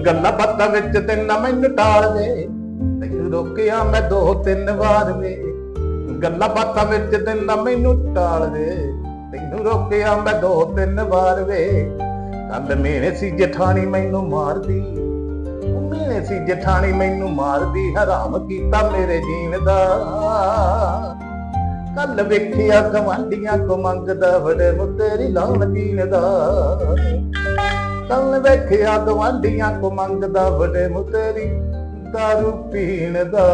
ਗੱਲਾਂ ਬਾਤਾਂ ਵਿੱਚ ਤੇ ਨਾ ਮੈਨੂੰ ਟਾਲ ਦੇ। ਤੈਨੂੰ ਰੋਕਿਆ ਮੈਂ ਦੋ ਤਿੰਨ ਵਾਰ ਵੇ। ਗੱਲਾਂ ਬਾਤਾਂ ਵਿੱਚ ਤੇ ਨਾ ਮੈਨੂੰ ਟਾਲ ਦੇ। ਤੈਨੂੰ ਰੋਕਿਆ ਮੈਂ ਦੋ ਤਿੰਨ ਵਾਰ ਵੇ। ਕੰਦ ਮੇਰੇ ਸੀ ਜਠਾਣੀ ਮੈਨੂੰ ਮਾਰਦੀ। ਮੇਰੇ ਸੀ ਜਠਾਣੀ ਮੈਨੂੰ ਮਾਰਦੀ, ਹਰਾਮ ਕੀਤਾ ਮੇਰੇ ਜੀਣ ਦਾ। ਕੱਲ ਵੇਖਿਆ ਗਵਾਂਡੀਆਂ ਕੋ ਮੰਗਦਾ ਵੜੇ ਮੁੱਤੇਰੀ ਲਾਉਣ ਜੀਣ ਦਾ। ਕੱਲ ਵੇਖਿਆ ਗਵਾਂਡੀਆਂ ਕੋ ਮੰਗਦਾ ਵੜੇ ਮੁੱਤੇਰੀ, ਦਾਰੂ ਪੀਣ ਦਾ।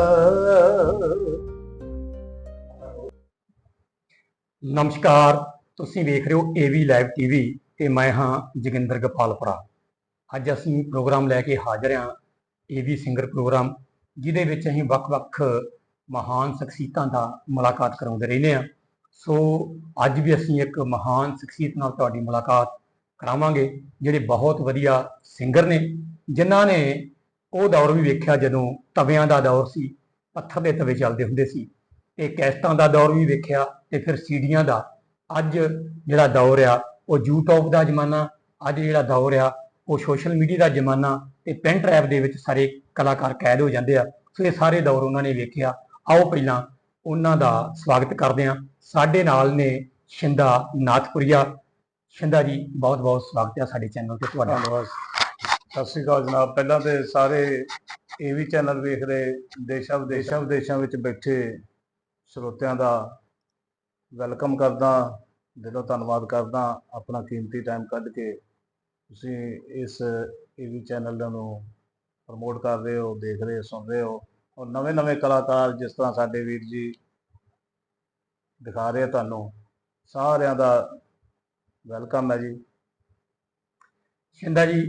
ਨਮਸਕਾਰ, ਤੁਸੀਂ ਵੇਖ ਰਹੇ ਹੋ ਏਵੀ ਲਾਈਵ ਟੀਵੀ ਤੇ ਮੈਂ ਹਾਂ ਜੋਗਿੰਦਰ ਗੋਪਾਲਪੁਰਾ। ਅੱਜ ਅਸੀਂ ਪ੍ਰੋਗਰਾਮ ਲੈ ਕੇ ਹਾਜ਼ਰ ਹਾਂ ਏਵੀ ਸਿੰਗਰ ਪ੍ਰੋਗਰਾਮ, ਜਿਹਦੇ ਵਿੱਚ ਅਸੀਂ ਵੱਖ-ਵੱਖ ਮਹਾਨ ਸ਼ਖਸੀਅਤਾਂ ਦਾ ਮੁਲਾਕਾਤ ਕਰਾਉਂਦੇ ਰਹਿੰਦੇ ਹਾਂ। ਸੋ ਅੱਜ ਵੀ ਅਸੀਂ ਇੱਕ ਮਹਾਨ ਸ਼ਖਸੀਅਤ ਨਾਲ ਤੁਹਾਡੀ ਮੁਲਾਕਾਤ ਕਰਾਵਾਂਗੇ। ਜਿਹੜੇ ਬਹੁਤ ਵਧੀਆ ਸਿੰਗਰ ਨੇ, ਜਿਨ੍ਹਾਂ ਨੇ ਉਹ ਦੌਰ ਵੀ ਵੇਖਿਆ ਜਦੋਂ ਤਵਿਆਂ ਦਾ ਦੌਰ ਸੀ, ਪੱਥਰ ਦੇ ਤਵੇ ਚੱਲਦੇ ਹੁੰਦੇ ਸੀ, ਤੇ ਕੈਸਟਾਂ ਦਾ ਦੌਰ ਵੀ ਵੇਖਿਆ ਤੇ ਫਿਰ ਸੀਡੀਆਂ ਦਾ। ਅੱਜ ਜਿਹੜਾ ਦੌਰ ਆ, ਉਹ YouTube ਦਾ ਜ਼ਮਾਨਾ, ਅੱਜ ਜਿਹੜਾ ਦੌਰ ਆ, ਉਹ ਸੋਸ਼ਲ ਮੀਡੀਆ ਦਾ ਜ਼ਮਾਨਾ ਤੇ ਪੈਨ ਡਰਾਈਵ ਦੇ ਵਿੱਚ ਸਾਰੇ ਕਲਾਕਾਰ ਕੈਦ ਹੋ ਜਾਂਦੇ ਆ। ਸੋ ਇਹ ਸਾਰੇ ਦੌਰ ਉਹਨਾਂ ਨੇ ਵੇਖਿਆ। ਆਓ ਪਹਿਲਾਂ ਉਹਨਾਂ ਦਾ ਸਵਾਗਤ ਕਰਦੇ ਹਾਂ। ਸਾਡੇ ਨਾਲ ਨੇ ਸ਼ਿੰਦਾ ਨਾਥਪੁਰੀਆ ਸ਼ਿੰਦਾ ਜੀ, ਬਹੁਤ ਬਹੁਤ ਸਵਾਗਤ ਹੈ ਸਾਡੇ ਚੈਨਲ ਤੇ ਤੁਹਾਡਾ। ਧੰਨਵਾਦ। ਸਤਿ ਸ਼੍ਰੀ ਅਕਾਲ ਜਨਾਬ। ਪਹਿਲਾਂ ਤੇ ਸਾਰੇ ਏਵੀ ਚੈਨਲ ਵੇਖ ਰਹੇ ਦੇਸ਼ਾਂ ਵਿਦੇਸ਼ਾਂ ਵਿਦੇਸ਼ਾਂ ਵਿੱਚ ਬੈਠੇ ਸਰੋਤਿਆਂ ਦਾ ਵੈਲਕਮ ਕਰਦਾ, ਦਿਲੋਂ ਧੰਨਵਾਦ ਕਰਦਾ, ਆਪਣਾ ਕੀਮਤੀ ਟਾਈਮ ਕੱਢ ਕੇ ਤੁਸੀਂ ਇਸ ਏਵੀ ਚੈਨਲ ਨੂੰ ਪ੍ਰਮੋਟ ਕਰ ਰਹੇ ਹੋ, ਦੇਖ ਰਹੇ ਹੋ, ਸੁਣ ਰਹੇ ਹੋ। ਔਰ ਨਵੇਂ ਨਵੇਂ ਕਲਾਕਾਰ ਜਿਸ ਤਰ੍ਹਾਂ ਸਾਡੇ ਵੀਰ ਜੀ ਦਿਖਾ ਰਹੇ ਆ ਤੁਹਾਨੂੰ, ਸਾਰਿਆਂ ਦਾ ਵੈਲਕਮ ਹੈ ਜੀ। ਸ਼ਿੰਦਾ ਜੀ,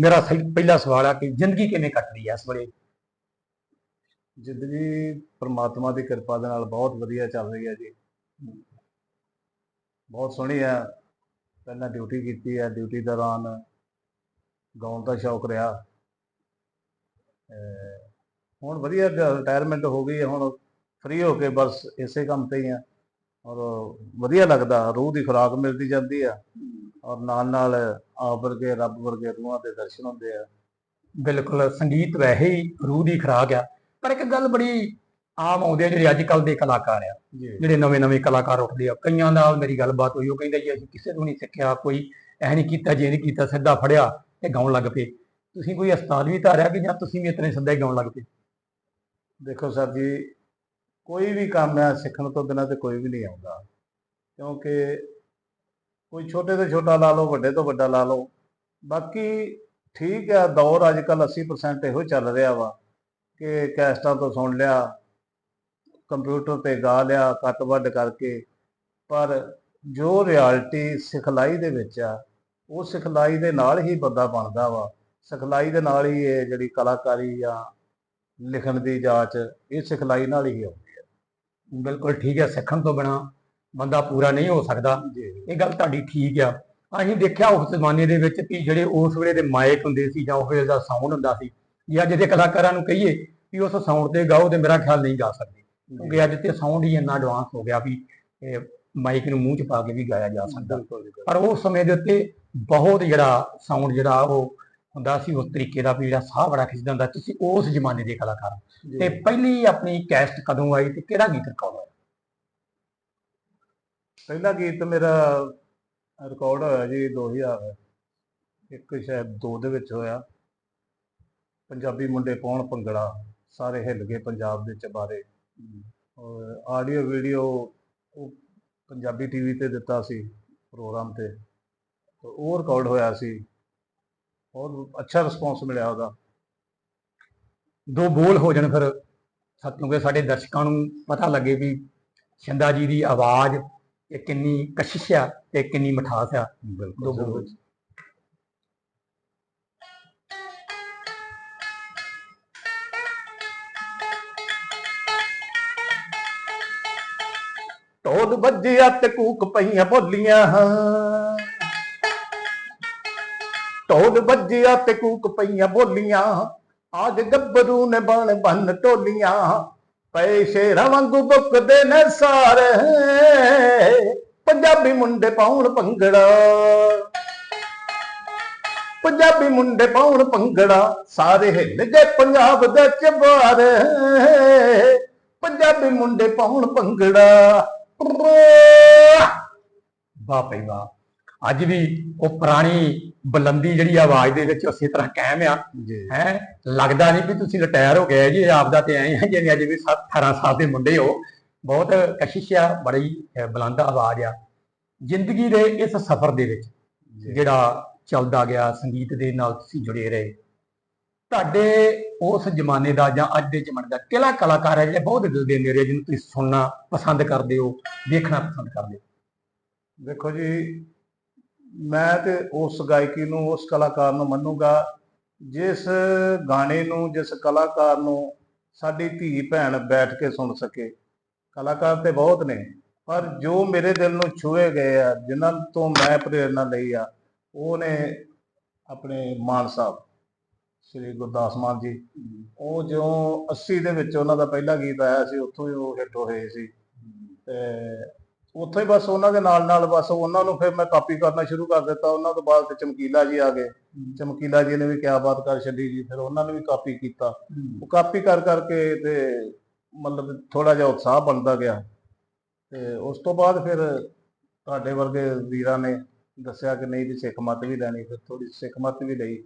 ਮੇਰਾ ਸਹੀ ਪਹਿਲਾ ਸਵਾਲ ਆ ਕਿ ਜ਼ਿੰਦਗੀ ਕਿਵੇਂ ਕੱਟਦੀ ਹੈ ਇਸ ਵੇਲੇ? ਜ਼ਿੰਦਗੀ ਪ੍ਰਮਾਤਮਾ ਦੀ ਕਿਰਪਾ ਦੇ ਨਾਲ ਬਹੁਤ ਵਧੀਆ ਚੱਲ ਰਹੀ ਹੈ ਜੀ। ਬਹੁਤ ਸੋਹਣੀ ਹੈ ਪਹਿਲਾਂ ਡਿਊਟੀ ਕੀਤੀ ਹੈ ਡਿਊਟੀ ਦੌਰਾਨ ਗਾਉਣ ਦਾ ਸ਼ੌਕ ਰਿਹਾ। ਅਹ ਹੁਣ ਵਧੀਆ ਰਿਟਾਇਰਮੈਂਟ ਹੋ ਗਈ ਹੁਣ ਫ੍ਰੀ ਹੋ ਕੇ ਬਸ ਇਸੇ ਕੰਮ ਤੇ ਹੀ ਆ। ਔਰ ਵਧੀਆ ਲੱਗਦਾ ਰੂਹ ਦੀ ਖੁਰਾਕ ਮਿਲਦੀ ਜਾਂਦੀ ਆ। ਔਰ ਨਾਲ ਨਾਲ ਆਪ ਵਰਗੇ ਰੱਬ ਵਰਗੇ ਰੂਹਾਂ ਦੇ ਦਰਸ਼ਨ ਹੁੰਦੇ ਆ। ਬਿਲਕੁਲ ਸੰਗੀਤ ਵੈਸੇ ਹੀ ਰੂਹ ਦੀ ਖੁਰਾਕ ਆ। ਪਰ ਇੱਕ ਗੱਲ ਬੜੀ ਆਮ ਆਉਂਦੀ ਆ ਜਿਹੜੇ ਅੱਜ ਕੱਲ ਦੇ ਕਲਾਕਾਰ ਆ। ਜਿਹੜੇ ਨਵੇਂ ਨਵੇਂ ਕਲਾਕਾਰ ਉੱਠਦੇ ਆ ਕਈਆਂ ਨਾਲ ਮੇਰੀ ਗੱਲਬਾਤ ਹੋਈ ਉਹ ਕਹਿੰਦੇ ਜੀ ਅਸੀਂ ਕਿਸੇ ਤੋਂ ਨਹੀਂ ਸਿੱਖਿਆ ਕੋਈ ਐ ਨਹੀਂ ਕੀਤਾ ਜੇ ਨਹੀਂ ਕੀਤਾ ਸਿੱਧਾ ਫੜਿਆ ਤੇ ਗਾਉਣ ਲੱਗ ਪਏ। ਤੁਸੀਂ ਕੋਈ ਉਸਤਾਦ ਵੀ ਧਾਰਿਆ ਕਿ ਜਾਂ ਤੁਸੀਂ ਵੀ ਇਤਨੇ ਸਿੱਧਾ ਹੀ ਗਾਉਣ ਲੱਗ ਪਏ? ਦੇਖੋ ਸਰ ਜੀ ਕੋਈ ਵੀ ਕੰਮ ਹੈ ਸਿੱਖਣ ਤੋਂ ਬਿਨਾਂ ਤੇ ਕੋਈ ਵੀ ਨਹੀਂ ਆਉਂਦਾ। ਕਿਉਂਕਿ ਕੋਈ ਛੋਟੇ ਤੋਂ ਛੋਟਾ ਲਾ ਲਓ, ਵੱਡੇ ਤੋਂ ਵੱਡਾ ਲਾ ਲਓ। ਬਾਕੀ ਠੀਕ ਹੈ, ਦੌਰ ਅੱਜ ਕੱਲ 80% ਇਹੋ ਚੱਲ ਰਿਹਾ ਵਾ ਕਿ ਕੈਸਟਾਂ ਤੋਂ ਸੁਣ ਲਿਆ, ਕੰਪਿਊਟਰ ਤੇ ਗਾ ਲਿਆ, ਕੱਟ ਵੱਡ ਕਰਕੇ। ਪਰ ਜੋ ਰਿਐਲਿਟੀ ਸਿਖਲਾਈ ਦੇ ਵਿੱਚ ਆ, ਉਹ ਸਿਖਲਾਈ ਦੇ ਨਾਲ ਹੀ ਬੰਦਾ ਬਣਦਾ ਵਾ। ਸਿਖਲਾਈ ਦੇ ਨਾਲ ਹੀ ਇਹ ਜਿਹੜੀ ਕਲਾਕਾਰੀ ਜਾਂ ਲਿਖਣ ਦੀ ਜਾਂਚ, ਇਹ ਸਿਖਲਾਈ ਨਾਲ ਹੀ ਆਉਂਦੀ। ਬਿਲਕੁਲ ਠੀਕ ਹੈ ਸਿੱਖਣ ਤੋਂ ਬਿਨਾ ਬੰਦਾ ਪੂਰਾ ਨਹੀਂ ਹੋ ਸਕਦਾ। ਇਹ ਗੱਲ ਤੁਹਾਡੀ ਠੀਕ ਆ। ਅਸੀਂ ਦੇਖਿਆ ਉਸ ਜ਼ਮਾਨੇ ਦੇ ਵਿੱਚ ਕਿ ਜਿਹੜੇ ਉਸ ਵੇਲੇ ਦੇ ਮਾਈਕ ਹੁੰਦੇ ਸੀ ਜਾਂ ਉਸ ਵੇਲੇ ਦਾ ਸਾਊਂਡ ਹੁੰਦਾ ਸੀ ਜੇ ਅੱਜ ਦੇ ਕਲਾਕਾਰਾਂ ਨੂੰ ਕਹੀਏ ਵੀ ਉਸ ਸਾਊਂਡ ਤੇ ਗਾਓ ਤੇ ਮੇਰਾ ਖਿਆਲ ਨਹੀਂ ਗਾ ਸਕਦੇ। ਕਿਉਂਕਿ ਅੱਜ ਤੇ ਸਾਊਂਡ ਹੀ ਇੰਨਾ ਐਡਵਾਂਸ ਹੋ ਗਿਆ ਵੀ ਮਾਈਕ ਨੂੰ ਮੂੰਹ 'ਚ ਪਾ ਕੇ ਵੀ ਗਾਇਆ ਜਾ ਸਕਦਾ। ਪਰ ਉਸ ਸਮੇਂ ਦੇ ਉੱਤੇ ਬਹੁਤ ਜਿਹੜਾ ਸਾਊਂਡ ਜਿਹੜਾ ਉਹ ਹੁੰਦਾ ਸੀ ਉਸ ਤਰੀਕੇ ਦਾ ਵੀ ਜਿਹੜਾ ਸਾਹ ਬੜਾ ਖਿੱਚਦਾ ਹੁੰਦਾ ਤੁਸੀਂ ਉਸ ਜ਼ਮਾਨੇ ਦੇ ਕਲਾਕਾਰ ਜੀ। ਤੇ ਪਹਿਲੀ ਆਪਣੀ ਕੈਸਟ ਕਦੋਂ ਆਈ ਤੇ ਕਿਹੜਾ ਗੀਤ ਰਿਕਾਰਡ ਹੋਇਆ? ਪਹਿਲਾ ਗੀਤ ਮੇਰਾ ਰਿਕਾਰਡ ਹੋਇਆ ਜੀ 2000 ਇੱਕ ਸ਼ਾਇਦ ਦੋ ਦੇ ਵਿੱਚ ਹੋਇਆ। ਪੰਜਾਬੀ ਮੁੰਡੇ ਪਾਉਣ ਭੰਗੜਾ? ਸਾਰੇ ਹਿੱਲ ਗਏ ਪੰਜਾਬ ਦੇ ਚਬਾਰੇ। ਔਰ ਆਡੀਓ ਵੀਡੀਓ ਉਹ ਪੰਜਾਬੀ ਟੀਵੀ ਤੇ ਦਿੱਤਾ ਸੀ ਪ੍ਰੋਗਰਾਮ ਤੇ। ਤੇ ਉਹ ਰਿਕਾਰਡ ਹੋਇਆ ਸੀ ਬਹੁਤ ਅੱਛਾ ਰਿਸਪੌਂਸ ਮਿਲਿਆ ਉਹਦਾ। ਦੋ ਬੋਲ ਹੋ ਜਾਣ ਫਿਰ ਕਿਉਂਕਿ ਸਾਡੇ ਦਰਸ਼ਕਾਂ ਨੂੰ ਪਤਾ ਲੱਗੇ ਵੀ ਸ਼ਿੰਦਾ ਜੀ ਦੀ ਆਵਾਜ਼ ਇਹ ਕਿੰਨੀ ਕਸ਼ਿਸ਼ ਆ ਤੇ ਕਿੰਨੀ ਮਿਠਾਸ ਆ। ਦੋ ਬੋਲ। ਢੋਲ ਵੱਜਿਆ ਤੇ ਕੂਕ ਪਈਆਂ ਬੋਲੀਆਂ। ਢੋਲ ਵੱਜਿਆ ਤੇ ਕੂਕ ਪਈਆਂ ਬੋਲੀਆਂ, ਆਜ ਗੱਭਰੂ ਨੇ ਬਣ ਬੰਨ ਟੋਲੀਆਂ ਪਏ ਸ਼ੇਰਾਂ ਵਾਂਗੂ ਬੁੱਕਦੇ ਨੇ ਸਾਰੇ, ਪੰਜਾਬੀ ਮੁੰਡੇ ਪਾਉਣ ਭੰਗੜਾ। ਪੰਜਾਬੀ ਮੁੰਡੇ ਪਾਉਣ ਭੰਗੜਾ, ਸਾਰੇ ਹਿੱਲ ਗਏ ਪੰਜਾਬ ਦਾ ਚਬਾਰ। ਪੰਜਾਬੀ ਮੁੰਡੇ ਪਾਉਣ ਭੰਗੜਾ। ਵਾਹ ਭਈ ਵਾਹ ਅੱਜ ਵੀ ਉਹ ਪੁਰਾਣੀ ਬੁਲੰਦੀ ਜਿਹੜੀ ਆਵਾਜ਼ ਦੇ ਵਿੱਚ ਉਸੇ ਤਰ੍ਹਾਂ ਕਾਇਮ ਆ। ਹੈ? ਲੱਗਦਾ ਨਹੀਂ ਵੀ ਤੁਸੀਂ ਰਿਟਾਇਰ ਹੋ ਗਏ ਜੀ ਆਪਦਾ ਤੇ ਐ ਹੈ ਜਿਵੇਂ ਅਜੇ ਵੀ 18 ਸਾਲ ਦੇ ਮੁੰਡੇ ਹੋ। ਬਹੁਤ ਕਸ਼ਿਸ਼ ਆ ਬੜੀ ਬੁਲੰਦ ਆਵਾਜ਼ ਆ। ਜ਼ਿੰਦਗੀ ਦੇ ਇਸ ਸਫ਼ਰ ਦੇ ਵਿੱਚ ਜਿਹੜਾ ਚੱਲਦਾ ਗਿਆ ਸੰਗੀਤ ਦੇ ਨਾਲ ਤੁਸੀਂ ਜੁੜੇ ਰਹੇ। ਤੁਹਾਡੇ ਉਸ ਜ਼ਮਾਨੇ ਦਾ ਜਾਂ ਅੱਜ ਦੇ ਜ਼ਮਾਨੇ ਦਾ ਕਿਹੜਾ ਕਲਾਕਾਰ ਹੈ ਜਿਹੜੇ ਬਹੁਤ ਦਿਲ ਦੇ ਨੇੜੇ ਜਿਹਨੂੰ ਤੁਸੀਂ ਸੁਣਨਾ ਪਸੰਦ ਕਰਦੇ ਹੋ ਦੇਖਣਾ ਪਸੰਦ ਕਰਦੇ ਹੋ? ਦੇਖੋ ਜੀ ਮੈਂ ਤੇ ਉਸ ਗਾਇਕੀ ਨੂੰ, ਉਸ ਕਲਾਕਾਰ ਨੂੰ ਮੰਨੂਗਾ, ਜਿਸ ਗਾਣੇ ਨੂੰ, ਜਿਸ ਕਲਾਕਾਰ ਨੂੰ ਸਾਡੀ ਧੀ ਭੈਣ ਬੈਠ ਕੇ ਸੁਣ ਸਕੇ। ਕਲਾਕਾਰ ਤੇ ਬਹੁਤ ਨੇ, ਪਰ ਜੋ ਮੇਰੇ ਦਿਲ ਨੂੰ ਛੂਏ ਗਏ ਆ, ਜਿਨ੍ਹਾਂ ਤੋਂ ਮੈਂ ਪ੍ਰੇਰਣਾ ਲਈ ਆ, ਉਹ ਨੇ ਆਪਣੇ ਮਾਨ ਸਾਹਿਬ, ਸ੍ਰੀ ਗੁਰਦਾਸ ਮਾਨ ਜੀ। ਉਹ ਜਿਉਂ 80 ਦੇ ਵਿੱਚ ਉਹਨਾਂ ਦਾ ਪਹਿਲਾ ਗੀਤ ਆਇਆ ਸੀ, ਉੱਥੋਂ ਹੀ ਉਹ ਹਿੱਟ ਹੋਏ ਸੀ। ਤੇ ਉੱਥੋਂ ਹੀ ਬਸ ਉਹਨਾਂ ਦੇ ਨਾਲ ਨਾਲ ਬਸ ਉਹਨਾਂ ਨੂੰ ਫਿਰ ਮੈਂ ਕਾਪੀ ਕਰਨਾ ਸ਼ੁਰੂ ਕਰ ਦਿੱਤਾ। ਉਹਨਾਂ ਤੋਂ ਬਾਅਦ ਚਮਕੀਲਾ ਜੀ ਆ ਗਏ। ਚਮਕੀਲਾ ਜੀ ਨੇ ਵੀ ਕਿਆ ਬਾਤ ਕਰ ਛੱਡੀ ਜੀ ਫਿਰ ਉਹਨਾਂ ਨੇ ਵੀ ਕਾਪੀ ਕੀਤਾ। ਉਹ ਕਾਪੀ ਕਰ ਕਰਕੇ ਤੇ ਮਤਲਬ ਥੋੜਾ ਜਿਹਾ ਉਤਸ਼ਾਹ ਬਣਦਾ ਗਿਆ। ਤੇ ਉਸ ਤੋਂ ਬਾਅਦ ਫਿਰ ਤੁਹਾਡੇ ਵਰਗੇ ਵੀਰਾਂ ਨੇ ਦੱਸਿਆ ਕਿ ਨਹੀਂ ਵੀ ਸਿੱਖ ਮੱਤ ਵੀ ਲੈਣੀ। ਫਿਰ ਥੋੜੀ ਸਿੱਖ ਮੱਤ ਵੀ ਲਈ।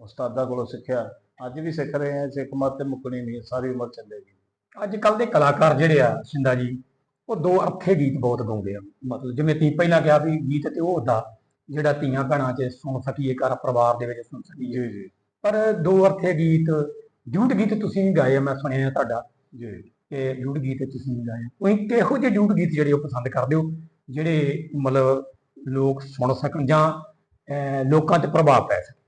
ਉਸਤਾਦਾਂ ਕੋਲੋਂ ਸਿੱਖਿਆ। ਅੱਜ ਵੀ ਸਿੱਖ ਰਹੇ ਹਾਂ ਸਿੱਖ ਮੱਤ ਤੇ ਮੁੱਕਣੀ ਨਹੀਂ ਸਾਰੀ ਉਮਰ ਚੱਲੇਗੀ। ਅੱਜ ਕੱਲ ਦੇ ਕਲਾਕਾਰ ਜਿਹੜੇ ਆ ਸਿੰਦਾ ਜੀ ਉਹ ਦੋ ਅਰਥੇ ਗੀਤ ਬਹੁਤ ਗਾਉਂਦੇ ਆ। ਮਤਲਬ ਜਿਵੇਂ ਤੀ ਪਹਿਲਾਂ ਕਿਹਾ ਵੀ ਗੀਤ ਤੇ ਉਹ ਹੁੰਦਾ ਜਿਹੜਾ ਧੀਆਂ ਭੈਣਾਂ 'ਚ ਸੁਣ ਸਕੀਏ ਘਰ ਪਰਿਵਾਰ ਦੇ ਵਿੱਚ ਸੁਣ ਸਕੀਏ। ਜੀ ਜੀ। ਪਰ ਦੋ ਅਰਥੇ ਗੀਤ ਡਿਊਟ ਗੀਤ ਤੁਸੀਂ ਵੀ ਗਾਏ ਆ ਮੈਂ ਸੁਣਿਆ ਤੁਹਾਡਾ। ਜੀ। ਕਿ ਡਿਊਟ ਗੀਤ ਤੁਸੀਂ ਵੀ ਗਾਏ। ਤੁਸੀਂ ਕਿਹੋ ਜਿਹੇ ਡਿਊਟ ਗੀਤ ਜਿਹੜੇ ਉਹ ਪਸੰਦ ਕਰਦੇ ਹੋ ਜਿਹੜੇ ਮਤਲਬ ਲੋਕ ਸੁਣ ਸਕਣ ਜਾਂ ਲੋਕਾਂ ਤੇ ਪ੍ਰਭਾਵ ਪੈ ਸਕੇ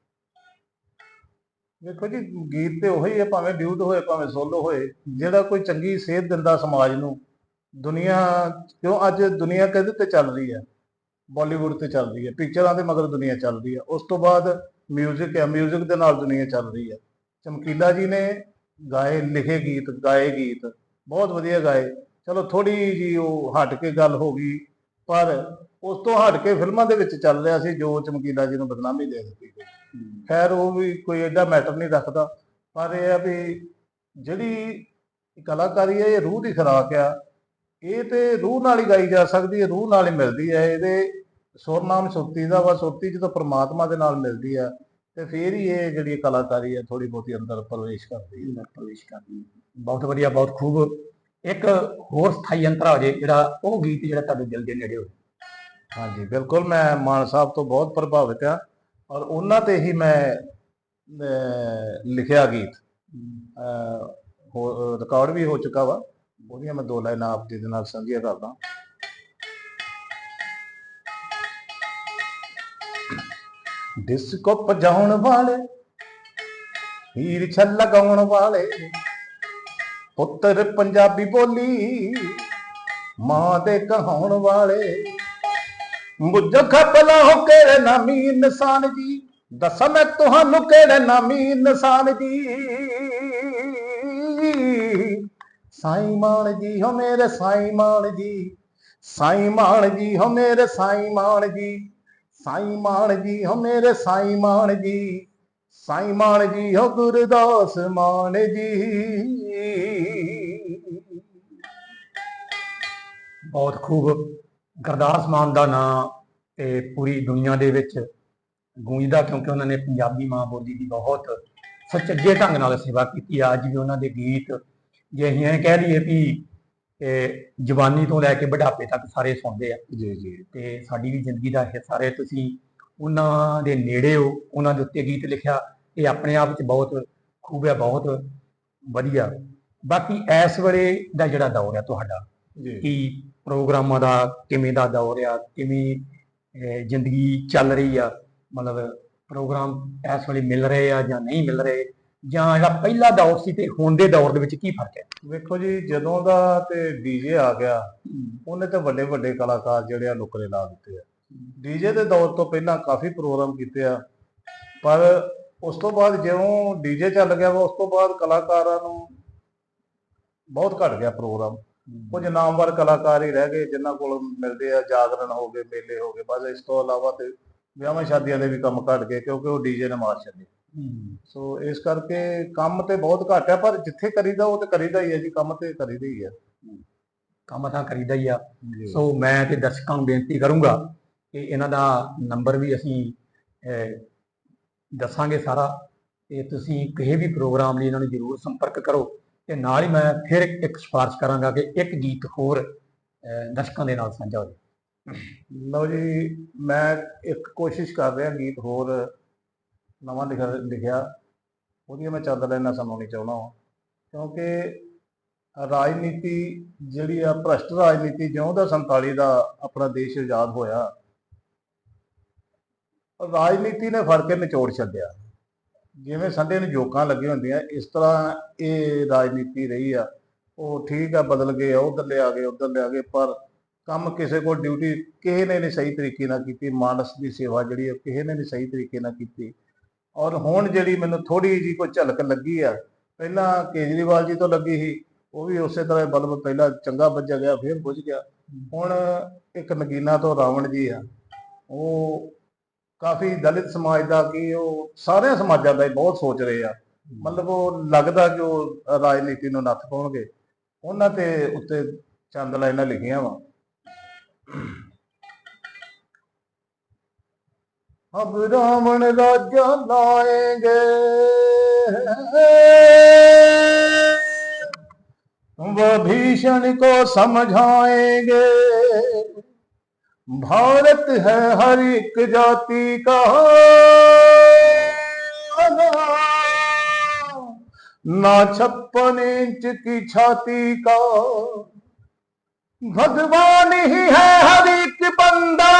ਵੇਖੋ ਜੀ ਗੀਤ ਤੇ ਉਹੀ ਹੈ ਭਾਵੇਂ ਡਿਊਟ ਹੋਏ ਭਾਵੇਂ ਸੋਲੋ ਹੋਏ ਜਿਹੜਾ ਕੋਈ ਚੰਗੀ ਸੇਧ ਦਿੰਦਾ ਸਮਾਜ ਨੂੰ ਦੁਨੀਆ ਕਿਉਂ ਅੱਜ ਦੁਨੀਆ ਕਿਹਦੇ ਤੇ ਚੱਲ ਰਹੀ ਹੈ ਬਾਲੀਵੁੱਡ ਤੇ ਚੱਲ ਰਹੀ ਹੈ ਪਿਕਚਰਾਂ ਦੇ ਮਗਰ ਦੁਨੀਆ ਚੱਲ ਰਹੀ ਹੈ ਉਸ ਤੋਂ ਬਾਅਦ 뮤직 ਹੈ 뮤직 ਦੇ ਨਾਲ ਦੁਨੀਆ ਚੱਲ ਰਹੀ ਹੈ ਚਮਕੀਲਾ ਜੀ ਨੇ ਗਾਏ ਲਿਖੇ ਗੀਤ ਗਾਏ ਗੀਤ ਬਹੁਤ ਵਧੀਆ ਗਾਏ ਚਲੋ ਥੋੜੀ ਜੀ ਉਹ ਹਟ ਕੇ ਗੱਲ ਹੋ ਗਈ ਪਰ ਉਸ ਤੋਂ ਹਟ ਕੇ ਫਿਲਮਾਂ ਦੇ ਵਿੱਚ ਚੱਲ ਰਿਹਾ ਸੀ ਜੋ ਚਮਕੀਲਾ ਜੀ ਨੂੰ ਬਦਨਾਮੀ ਦੇ ਦਿੱਤੀ ਗਈ ਖੈਰ ਉਹ ਵੀ ਕੋਈ ਐਡਾ ਮੈਟਰ ਨਹੀਂ ਰੱਖਦਾ ਪਰ ਇਹ ਆ ਵੀ ਜਿਹੜੀ ਕਲਾਕਾਰੀ ਹੈ ਇਹ ਰੂਹ ਦੀ ਖੁਰਾਕ ਆ ਇਹ ਤੇ ਰੂਹ ਨਾਲ ਹੀ ਗਾਈ ਜਾ ਸਕਦੀ ਹੈ ਰੂਹ ਨਾਲ ਹੀ ਮਿਲਦੀ ਹੈ। ਇਹਦੇ ਸੁਰਨਾਮ ਸੁਰਤੀ ਦਾ ਵਾ ਸੁਰਤੀ ਜਦੋਂ ਪ੍ਰਮਾਤਮਾ ਦੇ ਨਾਲ ਮਿਲਦੀ ਆ ਤੇ ਫੇਰ ਹੀ ਇਹ ਜਿਹੜੀ ਕਲਾਕਾਰੀ ਹੈ ਥੋੜੀ ਬਹੁਤੀ ਅੰਦਰ ਪ੍ਰਵੇਸ਼ ਕਰਦੀ ਹੈ। ਅੰਦਰ ਪ੍ਰਵੇਸ਼ ਕਰਦੀ ਹੈ। ਬਹੁਤ ਵਧੀਆ ਬਹੁਤ ਖੂਬ। ਇੱਕ ਹੋਰ ਸਥਾਈ ਅੰਤਰਾ ਹੋ ਜੇ ਜਿਹੜਾ ਉਹ ਗੀਤ ਜਿਹੜਾ ਤੁਹਾਡੇ ਦਿਲ ਦੇ ਨੇੜੇ ਹੋਵੇ ਹਾਂਜੀ ਬਿਲਕੁਲ ਮੈਂ ਮਾਨ ਸਾਹਿਬ ਤੋਂ ਬਹੁਤ ਪ੍ਰਭਾਵਿਤ ਆ ਔਰ ਉਹਨਾਂ ਤੇ ਹੀ ਮੈਂ ਲਿਖਿਆ ਗੀਤ। ਰਿਕਾਰਡ ਵੀ ਹੋ ਚੁੱਕਾ ਵਾ। ਉਹਦੀਆਂ ਮੈਂ ਦੋ ਲਾਈਨਾਂ ਆਪ ਜੀ ਦੇ ਨਾਲ ਸਾਂਝੀਆਂ ਕਰਦਾ। ਡਿਸਕੋ ਪਜਾਉਣ ਵਾਲੇ, ਹੀਰ ਛੱਲਾ ਗਾਉਣ ਵਾਲੇ, ਪੁੱਤਰ ਪੰਜਾਬੀ ਬੋਲੀ, ਮਾਂ ਦੇ ਕਹਾਉਣ ਵਾਲੇ। ਮੁੱਝ ਖਪਲਾ ਹੋ ਕਿਹੜੇ ਨਾਮੀ ਇਨਸਾਨ ਜੀ? ਦੱਸਾਂ ਮੈਂ ਤੁਹਾਨੂੰ ਕਿਹੜੇ ਨਾਮੀ ਇਨਸਾਨ ਜੀ? ਸਾਈਂ ਮਾਨ ਜੀ ਹੋ ਮੇਰੇ ਸਾਈਂ ਮਾਨ ਜੀ, ਸਾਈਂ ਮਾਨ ਜੀ ਹੋ ਮੇਰੇ ਸਾਈਂ ਮਾਨ ਜੀ, ਸਾਈਂ ਮਾਨ ਜੀ ਹੋ ਮੇਰੇ ਸਾਈਂ ਮਾਨ ਜੀ, ਸਾਈਂ ਮਾਨ ਜੀ ਹੋ ਗੁਰਦਾਸ ਮਾਨ ਜੀ। ਬਹੁਤ ਖੂਬ ਗੁਰਦਾਸ ਮਾਨ ਦਾ ਨਾਂ ਤੇ ਪੂਰੀ ਦੁਨੀਆ ਦੇ ਵਿੱਚ ਗੂੰਜਦਾ ਕਿਉਂਕਿ ਉਹਨਾਂ ਨੇ ਪੰਜਾਬੀ ਮਾਂ ਬੋਲੀ ਦੀ ਬਹੁਤ ਸੁਚੱਜੇ ਢੰਗ ਨਾਲ ਸੇਵਾ ਕੀਤੀ ਆ। ਅੱਜ ਵੀ ਉਹਨਾਂ ਦੇ ਗੀਤ ਜੇ ਅਸੀਂ ਇਹ ਕਹਿ ਲਈਏ ਵੀ ਇਹ ਜਵਾਨੀ ਤੋਂ ਲੈ ਕੇ ਬੁਢਾਪੇ ਤੱਕ ਸਾਰੇ ਸੁਣਦੇ ਆ। ਜੀ ਜੀ। ਤੇ ਸਾਡੀ ਵੀ ਜ਼ਿੰਦਗੀ ਦਾ ਹਿੱਸਾ ਰਹੇ ਤੁਸੀਂ। ਉਹਨਾਂ ਦੇ ਨੇੜੇ ਹੋ ਉਹਨਾਂ ਦੇ ਉੱਤੇ ਗੀਤ ਲਿਖਿਆ। ਇਹ ਆਪਣੇ ਆਪ ਵਿੱਚ ਬਹੁਤ ਖੂਬ ਹੈ ਬਹੁਤ ਵਧੀਆ। ਬਾਕੀ ਇਸ ਵੇਲੇ ਦਾ ਜਿਹੜਾ ਦੌਰ ਹੈ ਤੁਹਾਡਾ ਜੀ। ਕੀ ਪ੍ਰੋਗਰਾਮਾਂ ਦਾ ਕਿਵੇਂ ਦਾ ਦੌਰ ਆ ਕਿਵੇਂ ਜ਼ਿੰਦਗੀ ਚੱਲ ਰਹੀ ਆ? ਮਤਲਬ ਪ੍ਰੋਗਰਾਮ ਇਸ ਵੇਲੇ ਮਿਲ ਰਹੇ ਆ ਜਾਂ ਨਹੀਂ ਮਿਲ ਰਹੇ? ਜਾਂ ਜਿਹੜਾ ਪਹਿਲਾ ਦੌਰ ਸੀ ਤੇ ਹੁਣ ਦੇ ਦੌਰ ਦੇ ਵਿੱਚ ਕੀ ਫ਼ਰਕ ਹੈ? ਵੇਖੋ ਜੀ ਜਦੋਂ ਦਾ ਤੇ ਡੀਜੇ ਆ ਗਿਆ ਉਹਨੇ ਤੇ ਵੱਡੇ ਵੱਡੇ ਕਲਾਕਾਰ ਜਿਹੜੇ ਆ ਨੁਕਰੇ ਲਾ ਦਿੱਤੇ ਆ। ਡੀਜੇ ਦੇ ਦੌਰ ਤੋਂ ਪਹਿਲਾਂ ਕਾਫੀ ਪ੍ਰੋਗਰਾਮ ਕੀਤੇ ਆ ਪਰ ਉਸ ਤੋਂ ਬਾਅਦ ਜਿਉਂ ਡੀਜੇ ਚੱਲ ਗਿਆ ਵਾ ਉਸ ਤੋਂ ਬਾਅਦ ਕਲਾਕਾਰਾਂ ਨੂੰ ਬਹੁਤ ਘਟ ਗਿਆ ਪ੍ਰੋਗਰਾਮ। ਕੁਝ ਨਾਮਵਰ ਕਲਾਕਾਰ ਹੀ ਰਹਿ ਗਏ ਜਿਨ੍ਹਾਂ ਕੋਲ ਮਿਲਦੇ ਆ ਜਾਗਰਣ ਹੋ ਗਏ ਮੇਲੇ ਹੋ ਗਏ ਬਸ ਇਸ ਤੋਂ ਇਲਾਵਾ ਤੇ ਵਿਆਹਾਂ ਸ਼ਾਦੀਆਂ ਦੇ ਵੀ ਕੰਮ ਘਟ ਗਏ ਕਿਉਂਕਿ ਉਹ ਡੀਜੇ ਨੇ ਮਾਰ ਛੱਡੇ। ਸੋ ਇਸ ਕਰਕੇ ਕੰਮ ਤੇ ਬਹੁਤ ਘੱਟ ਹੈ ਪਰ ਜਿੱਥੇ ਕਰੀਦਾ ਉਹ ਤੇ ਕਰੀਦਾ ਹੀ ਹੈ ਜੀ ਕੰਮ ਤੇ ਕਰੀਦਾ ਹੀ ਹੈ ਕੰਮ ਤਾਂ ਕਰੀਦਾ ਹੀ ਆ। ਸੋ ਮੈਂ ਤੇ ਦਰਸ਼ਕਾਂ ਨੂੰ ਬੇਨਤੀ ਕਰੂੰਗਾ ਕਿ ਇਹਨਾਂ ਦਾ ਨੰਬਰ ਵੀ ਅਸੀਂ ਦੱਸਾਂਗੇ ਸਾਰਾ। ਤੇ ਤੁਸੀਂ ਕਿਸੇ ਵੀ ਪ੍ਰੋਗਰਾਮ ਲਈ ਇਹਨਾਂ ਨੂੰ ਜਰੂਰ ਸੰਪਰਕ ਕਰੋ ਤੇ ਨਾਲ ਹੀ ਮੈਂ ਫਿਰ ਇੱਕ- ਸਿਫਾਰਿਸ਼ ਕਰਾਂਗਾ ਕਿ ਇੱਕ ਗੀਤ ਹੋਰ ਦਰਸ਼ਕਾਂ ਦੇ ਨਾਲ ਸਾਂਝਾ ਹੋ ਜਾਵੇ ਲਓ ਜੀ ਮੈਂ ਇੱਕ ਕੋਸ਼ਿਸ਼ ਕਰ ਰਿਹਾ ਗੀਤ ਹੋਰ ਨਵਾਂ ਲਿਖਿਆ ਲਿਖਿਆ, ਉਹਦੀਆਂ ਮੈਂ ਚੰਦ ਲੈਣਾ ਸੁਣਾਉਣੀ ਚਾਹੁੰਦਾ ਹਾਂ ਕਿਉਂਕਿ ਰਾਜਨੀਤੀ ਜਿਹੜੀ ਆ, ਭ੍ਰਸ਼ਟ ਰਾਜਨੀਤੀ ਜਿਉਂ ਦਾ 47 ਦਾ ਆਪਣਾ ਦੇਸ਼ ਆਜ਼ਾਦ ਹੋਇਆ, ਰਾਜਨੀਤੀ ਨੇ ਫੜ ਕੇ ਨਿਚੋੜ ਛੱਡਿਆ। ਜਿਵੇਂ ਸੰਡੇ ਨੂੰ ਜੋਕਾਂ ਲੱਗੀਆਂ ਹੁੰਦੀਆਂ, ਇਸ ਤਰ੍ਹਾਂ ਇਹ ਰਾਜਨੀਤੀ ਰਹੀ ਆ। ਉਹ ਠੀਕ ਆ, ਬਦਲ ਗਏ ਉਧਰ ਲੈ ਆ ਗਏ ਉਧਰ ਲੈ ਆ ਗਏ, ਪਰ ਕੰਮ ਕਿਸੇ ਕੋਲ ਡਿਊਟੀ ਕਿਸੇ ਨੇ ਨਹੀਂ ਸਹੀ ਤਰੀਕੇ ਨਾਲ ਕੀਤੀ, ਮਾਨਸ ਦੀ ਸੇਵਾ ਜਿਹੜੀ ਹੈ ਕਿਸੇ ਨੇ ਨਹੀਂ ਸਹੀ ਤਰੀਕੇ ਨਾਲ ਕੀਤੀ। ਔਰ ਹੁਣ ਜਿਹੜੀ ਮੈਨੂੰ ਥੋੜੀ ਜੀ ਕੋਈ ਝਲਕ ਲੱਗੀ ਆ, ਪਹਿਲਾਂ ਕੇਜਰੀਵਾਲ ਜੀ ਤੋਂ ਲੱਗੀ ਸੀ, ਉਹ ਵੀ ਉਸੇ ਤਰ੍ਹਾਂ ਹੀ ਬਲਬ ਪਹਿਲਾਂ ਚੰਗਾ ਵੱਜਿਆ ਗਿਆ, ਫਿਰ ਬੁੱਝ ਗਿਆ। ਹੁਣ ਇੱਕ ਨਗੀਨਾ ਤੋਂ ਰਾਵਣ ਜੀ ਆ, ਉਹ ਕਾਫੀ ਦਲਿਤ ਸਮਾਜ ਦਾ ਕੀ ਉਹ ਸਾਰਿਆਂ ਸਮਾਜਾਂ ਦਾ ਹੀ ਬਹੁਤ ਸੋਚ ਰਹੇ ਆ। ਮਤਲਬ ਉਹ ਲੱਗਦਾ ਕਿ ਉਹ ਰਾਜਨੀਤੀ ਨੂੰ ਨੱਥ ਪਾਉਣਗੇ। ਉਹਨਾਂ ਤੇ ਉੱਤੇ ਚੰਦ ਲਾਈਨਾਂ ਲਿਖੀਆਂ ਵਾ। अब रावण राज्य लाएंगे वह भीषण को समझाएंगे भारत है हर एक जाति का ना छप्पन इंच की छाती का भगवान ही है हर एक बंदा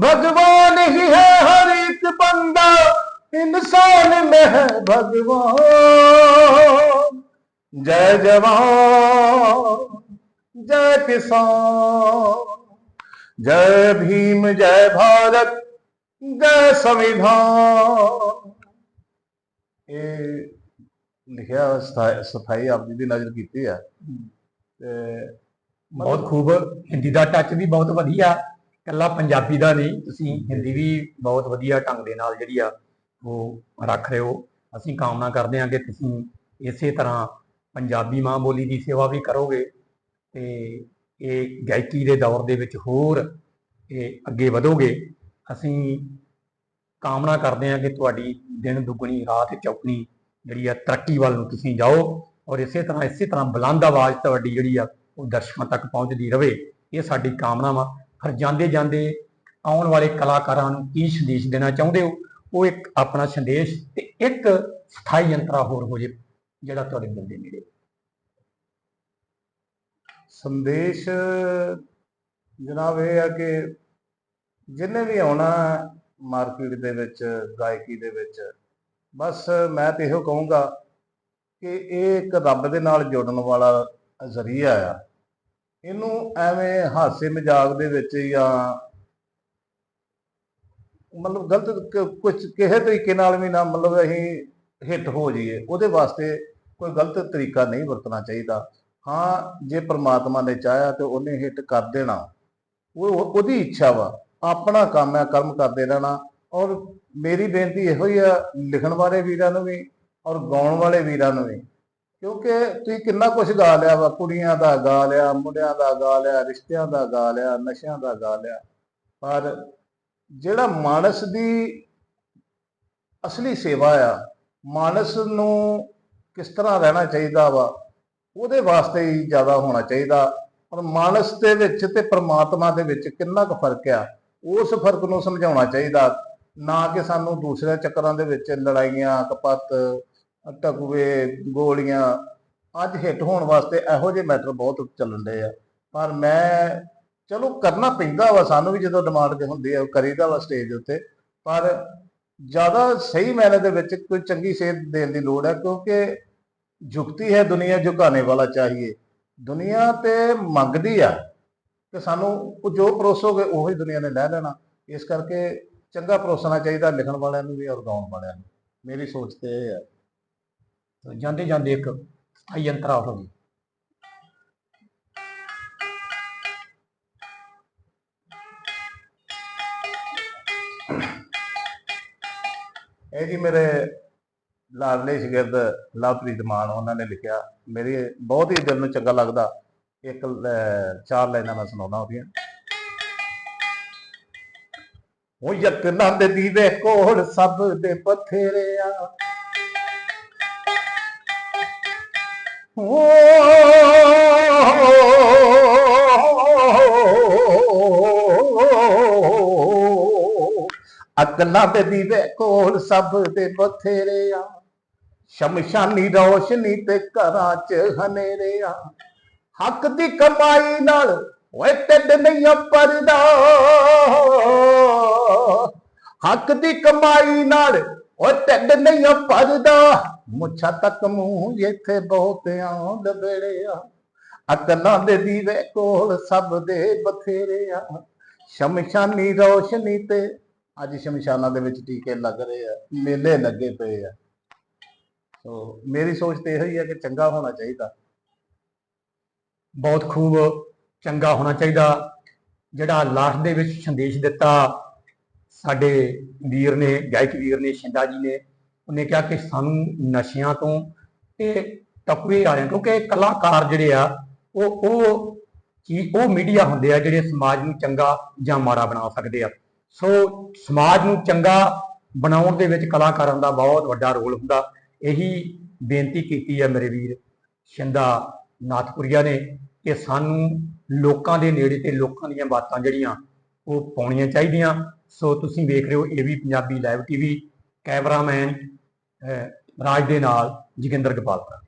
भगवान ही है हर एक बंदा इंसान में है भगवान जय जवान जय किसान जय भीम जय भारत जय संविधान ਇਹ ਲਿਖਿਆ ਸਥਾਈ ਸਥਾਈ ਆਪ ਜੀ ਦੀ ਨਜ਼ਰ ਕੀਤੀ ਆ ਤੇ ਬਹੁਤ ਖੂਬ, ਹਿੰਦੀ ਦਾ ਟੱਚ ਵੀ ਬਹੁਤ ਵਧੀਆ। ਕੱਲਾ ਪੰਜਾਬੀ ਦਾ ਨਹੀਂ, ਤੁਸੀਂ ਹਿੰਦੀ ਵੀ ਬਹੁਤ ਵਧੀਆ ਢੰਗ ਦੇ ਨਾਲ ਜਿਹੜੀ ਆ, ਉਹ ਰੱਖ ਰਹੇ ਹੋ। ਅਸੀਂ ਕਾਮਨਾ ਕਰਦੇ ਹਾਂ ਕਿ ਤੁਸੀਂ ਇਸੇ ਤਰ੍ਹਾਂ ਪੰਜਾਬੀ ਮਾਂ ਬੋਲੀ ਦੀ ਸੇਵਾ ਵੀ ਕਰੋਗੇ ਤੇ ਇਹ ਗਾਇਕੀ ਦੇ ਦੌਰ ਦੇ ਵਿੱਚ ਹੋਰ ਇਹ ਅੱਗੇ ਵਧੋਗੇ। ਅਸੀਂ ਕਾਮਨਾ ਕਰਦੇ ਹਾਂ ਕਿ ਤੁਹਾਡੀ ਦਿਨ ਦੁੱਗਣੀ, ਰਾਤ ਚੌਗਣੀ ਜਿਹੜੀ ਆ, ਤਰੱਕੀ ਵੱਲ ਨੂੰ ਤੁਸੀਂ ਜਾਓ ਔਰ ਇਸੇ ਤਰ੍ਹਾਂ ਇਸੇ ਤਰ੍ਹਾਂ ਬੁਲੰਦ ਆਵਾਜ਼ ਤੁਹਾਡੀ ਜਿਹੜੀ ਆ ਉਹ ਦਰਸ਼ਕਾਂ ਤੱਕ ਪਹੁੰਚਦੀ ਰਹੇ ਇਹ ਸਾਡੀ ਕਾਮਨਾ ਵਾ। ਫਿਰ ਜਾਂਦੇ ਜਾਂਦੇ ਆਉਣ ਵਾਲੇ ਕਲਾਕਾਰਾਂ ਨੂੰ ਕੀ ਸੰਦੇਸ਼ ਦੇਣਾ ਚਾਹੁੰਦੇ ਹੋ? ਉਹ ਇੱਕ ਆਪਣਾ ਸੰਦੇਸ਼ ਤੇ ਇੱਕ ਸਥਾਈ ਯੰਤਰਾ ਹੋਰ ਹੋ ਜੇ, ਜਿਹੜਾ ਤੁਹਾਡੇ ਦਿਲ ਦੇ ਨੇੜੇ। ਸੰਦੇਸ਼ ਜਨਾਬ ਇਹ ਆ ਕਿ ਜਿੰਨੇ ਵੀ ਆਉਣਾ ਮਾਰਕੀਟ ਦੇ ਵਿੱਚ, ਗਾਇਕੀ ਦੇ ਵਿੱਚ, ਬਸ ਮੈਂ ਤੇ ਇਹੋ ਕਹੂੰਗਾ ਕਿ ਇਹ ਇੱਕ ਰੱਬ ਦੇ ਨਾਲ ਜੁੜਨ ਵਾਲਾ ਜ਼ਰੀਆ ਆ। ਇਹਨੂੰ ਐਵੇਂ ਹਾਸੇ ਮਜ਼ਾਕ ਦੇ ਵਿੱਚ ਜਾਂ ਮਤਲਬ ਗਲਤ ਕੁਝ ਕਿਸੇ ਤਰੀਕੇ ਨਾਲ ਵੀ ਨਾ ਮਤਲਬ ਅਸੀਂ ਹਿੱਟ ਹੋ ਜਾਈਏ, ਉਹਦੇ ਵਾਸਤੇ ਕੋਈ ਗਲਤ ਤਰੀਕਾ ਨਹੀਂ ਵਰਤਣਾ ਚਾਹੀਦਾ। ਹਾਂ, ਜੇ ਪ੍ਰਮਾਤਮਾ ਨੇ ਚਾਹਿਆ ਤੇ ਉਹਨੇ ਹਿੱਟ ਕਰ ਦੇਣਾ। ਉਹ ਉਹਦੀ ਇੱਛਾ ਵਾ। ਆਪਣਾ ਕੰਮ ਹੈ, ਕਰਮ ਕਰਦੇ ਰਹਿਣਾ। ਔਰ ਮੇਰੀ ਬੇਨਤੀ ਇਹੋ ਹੀ ਆ ਲਿਖਣ ਵਾਲੇ ਵੀਰਾਂ ਨੂੰ ਵੀ ਔਰ ਗਾਉਣ ਵਾਲੇ ਵੀਰਾਂ ਨੂੰ ਵੀ। ਕਿਉਂਕਿ ਤੁਸੀਂ ਕਿੰਨਾ ਕੁਝ ਗਾ ਲਿਆ ਵਾ, ਕੁੜੀਆਂ ਦਾ ਗਾ ਲਿਆ, ਮੁੰਡਿਆਂ ਦਾ ਗਾ ਲਿਆ, ਰਿਸ਼ਤਿਆਂ ਦਾ ਗਾ ਲਿਆ, ਨਸ਼ਿਆਂ ਦਾ ਗਾ ਲਿਆ। ਪਰ ਜਿਹੜਾ ਮਾਨਸ ਦੀ ਅਸਲੀ ਸੇਵਾ ਆ, ਮਾਨਸ ਨੂੰ ਕਿਸ ਤਰ੍ਹਾਂ ਰਹਿਣਾ ਚਾਹੀਦਾ ਵਾ, ਉਹਦੇ ਵਾਸਤੇ ਹੀ ਜ਼ਿਆਦਾ ਹੋਣਾ ਚਾਹੀਦਾ। ਪਰ ਮਾਨਸ ਦੇ ਵਿੱਚ ਤੇ ਪ੍ਰਮਾਤਮਾ ਦੇ ਵਿੱਚ ਕਿੰਨਾ ਕੁ ਫ਼ਰਕ ਆ, ਉਸ ਫ਼ਰਕ ਨੂੰ ਸਮਝਾਉਣਾ ਚਾਹੀਦਾ। ਨਾ ਕਿ ਸਾਨੂੰ ਦੂਸਰੇ ਚੱਕਰਾਂ ਦੇ ਵਿੱਚ ਲੜਾਈਆਂ, ਕਪੱਤ ਟਕੂਏ, ਗੋਲੀਆਂ, ਅੱਜ ਹਿੱਟ ਹੋਣ ਵਾਸਤੇ ਇਹੋ ਜਿਹੇ ਮੈਟਰ ਬਹੁਤ ਚੱਲਣ ਡਏ ਆ। ਪਰ ਮੈਂ, ਚਲੋ ਕਰਨਾ ਪੈਂਦਾ ਵਾ, ਸਾਨੂੰ ਵੀ ਜਦੋਂ ਡਿਮਾਂਡ ਤੇ ਹੁੰਦੀ ਆ ਕਰੀਦਾ ਵਾ ਸਟੇਜ ਉੱਤੇ। ਪਰ ਜ਼ਿਆਦਾ ਸਹੀ ਮੈਨੇ ਦੇ ਵਿੱਚ ਕੋਈ ਚੰਗੀ ਸੇਧ ਦੇਣ ਦੀ ਲੋੜ ਹੈ ਕਿਉਂਕਿ ਝੁਕਤੀ ਹੈ ਦੁਨੀਆ ਝੁਕਾਣੇ ਵਾਲਾ ਚਾਹੀਏ। ਦੁਨੀਆ ਤੇ ਮੰਗਦੀ ਆ ਕਿ ਸਾਨੂੰ ਉਹ ਜੋ ਪਰੋਸੋਗੇ ਉਹੀ ਦੁਨੀਆ ਨੇ ਲੈ ਲੈਣਾ। ਇਸ ਕਰਕੇ ਚੰਗਾ ਪਰੋਸਣਾ ਚਾਹੀਦਾ ਲਿਖਣ ਵਾਲਿਆਂ ਨੂੰ ਵੀ ਔਰ ਗਾਉਣ ਵਾਲਿਆਂ ਨੂੰ। ਮੇਰੀ ਸੋਚ ਤੇ ਇਹ ਹੈ ਜਾਂਦੇ ਜਾਂਦੇ ਇੱਕ ਸਥਾਈ ਅੰਤਰਾ ਹੋ ਗਈ। ਇਹ ਜੀ ਮੇਰੇ ਲਾਡਲੇ ਸ਼ਗਿਰਦ ਲਵਪ੍ਰੀਤ ਮਾਨ, ਉਹਨਾਂ ਨੇ ਲਿਖਿਆ। ਮੇਰੇ ਬਹੁਤ ਹੀ ਦਿਲ ਨੂੰ ਚੰਗਾ ਲੱਗਦਾ। ਇੱਕ ਚਾਰ ਲਾਈਨਾਂ ਮੈਂ ਸੁਣਾਉਣਾ ਉਹਦੀਆਂ। ਉਹ ਯਕਨੰਦ ਦੀਵੇ ਕੋਲ ਸਭ ਦੇ ਪਥੇਰੇ ਆ। ਅਕਲਾਂ ਦੇ ਦੀਵੇ ਕੋਲ ਸਭ ਦੇ ਬਥੇਰੇ ਆ। ਸ਼ਮਸ਼ਾਨੀ ਰੋਸ਼ਨੀ ਤੇ ਘਰਾਂ 'ਚ ਹਨੇਰੇ ਆ। ਹੱਕ ਦੀ ਕਮਾਈ ਨਾਲ ਓਏ ਟੱਡ ਨਹੀਂ ਪਰਦਾ ਹੱਕ ਦੀ ਕਮਾਈ ਨਾਲ ਓਏ ਟੱਡ ਨਹੀਂ ਪਰਦਾ ਮੁੱਛਾਂ ਤੱਕ ਮੂੰਹ ਇੱਥੇ ਬਹੁਤਿਆਂ ਲਬੜੇ ਅਕਲਾਂ ਦੇ ਦੀਵੇ ਕੋਲ ਸਭ ਦੇ ਬਥੇਰੇ ਆ। ਸ਼ਮਸ਼ਾਨੀ ਰੋਸ਼ਨੀ ਤੇ, ਅੱਜ ਸ਼ਮਸ਼ਾਨਾਂ ਦੇ ਵਿੱਚ ਟੀਕੇ ਲੱਗ ਰਹੇ ਆ, ਮੇਲੇ ਲੱਗੇ ਪਏ ਆ। ਸੋ ਮੇਰੀ ਸੋਚ ਤੇ ਇਹੋ ਹੀ ਹੈ ਕਿ ਚੰਗਾ ਹੋਣਾ ਚਾਹੀਦਾ। ਬਹੁਤ ਖੂਬ ਚੰਗਾ ਹੋਣਾ ਚਾਹੀਦਾ, ਜਿਹੜਾ ਲਾਸਟ ਦੇ ਵਿੱਚ ਸੰਦੇਸ਼ ਦਿੱਤਾ ਸਾਡੇ ਵੀਰ ਨੇ, ਗਾਇਕ ਵੀਰ ਨੇ, ਸ਼ਿੰਦਾ ਜੀ ਨੇ, ਉਹਨੇ ਕਿਹਾ ਕਿ ਸਾਨੂੰ ਨਸ਼ਿਆਂ ਤੋਂ ਤੇ ਟਕਵੇ ਵਾਲਿਆਂ ਕਿਉਂਕਿ ਕਲਾਕਾਰ ਜਿਹੜੇ ਆ, ਉਹ ਉਹ ਚੀਜ਼, ਉਹ ਮੀਡੀਆ ਹੁੰਦੇ ਆ ਜਿਹੜੇ ਸਮਾਜ ਨੂੰ ਚੰਗਾ ਜਾਂ ਮਾੜਾ ਬਣਾ ਸਕਦੇ ਆ। ਸੋ ਸਮਾਜ ਨੂੰ ਚੰਗਾ ਬਣਾਉਣ ਦੇ ਵਿੱਚ ਕਲਾਕਾਰਾਂ ਦਾ ਬਹੁਤ ਵੱਡਾ ਰੋਲ ਹੁੰਦਾ। ਇਹੀ ਬੇਨਤੀ ਕੀਤੀ ਹੈ ਮੇਰੇ ਵੀਰ ਸ਼ਿੰਦਾ ਨਾਥਪੁਰੀਆ ਨੇ ਕਿ ਸਾਨੂੰ ਲੋਕਾਂ ਦੇ ਨੇੜੇ ਤੇ ਲੋਕਾਂ ਦੀਆਂ ਬਾਤਾਂ ਜਿਹੜੀਆਂ ਉਹ ਪਾਉਣੀਆਂ ਚਾਹੀਦੀਆਂ। ਸੋ ਤੁਸੀਂ ਵੇਖ ਰਹੇ ਹੋ AV Punjabi live TV cameraman Raj ਦੇ ਨਾਲ ਜੋਗਿੰਦਰ ਗੋਪਾਲਪੁਰਾ